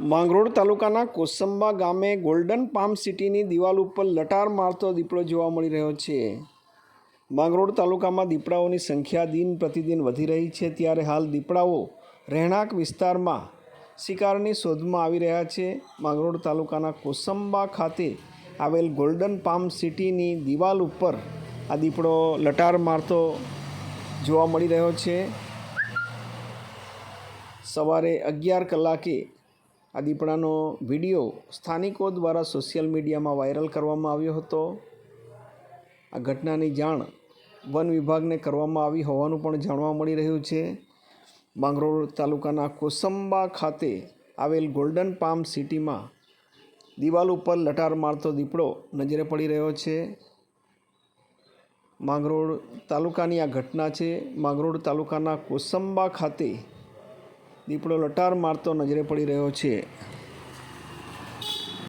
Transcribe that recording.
માંગરોળ તાલુકાના કોસંબા ગામે golden palm સિટીની દિવાલ ઉપર લટાર મારતો દીપડો જોવા મળી રહ્યો છે. માંગરોળ તાલુકામાં દીપડાઓની સંખ્યા દિન પ્રતિદિન વધી રહી છે, ત્યારે હાલ દીપડાઓ રહેણાંક વિસ્તારમાં શિકારની શોધમાં આવી રહ્યા છે. માંગરોળ તાલુકાના કોસંબા ખાતે આવેલ ગોલ્ડન પામ સિટીની દિવાલ ઉપર આ દીપડો લટાર મારતો જોવા મળી રહ્યો છે. સવારે અગિયાર કલાકે આ દીપડાનો વીડિયો સ્થાનિકો દ્વારા સોશિયલ મીડિયામાં વાયરલ કરવામાં આવ્યો હતો. આ ઘટનાની જાણ વન વિભાગને કરવામાં આવી હોવાનું પણ જાણવા મળી રહ્યું છે. માંગરોળ તાલુકાના કોસંબા ખાતે આવેલ ગોલ્ડન પામ સિટીમાં દિવાલ ઉપર લટાર મારતો દીપડો નજરે પડી રહ્યો છે. માંગરોળ તાલુકાની આ ઘટના છે. માંગરોળ તાલુકાના કોસંબા ખાતે દીપડો લટાર મારતો નજરે પડી રહ્યો છે.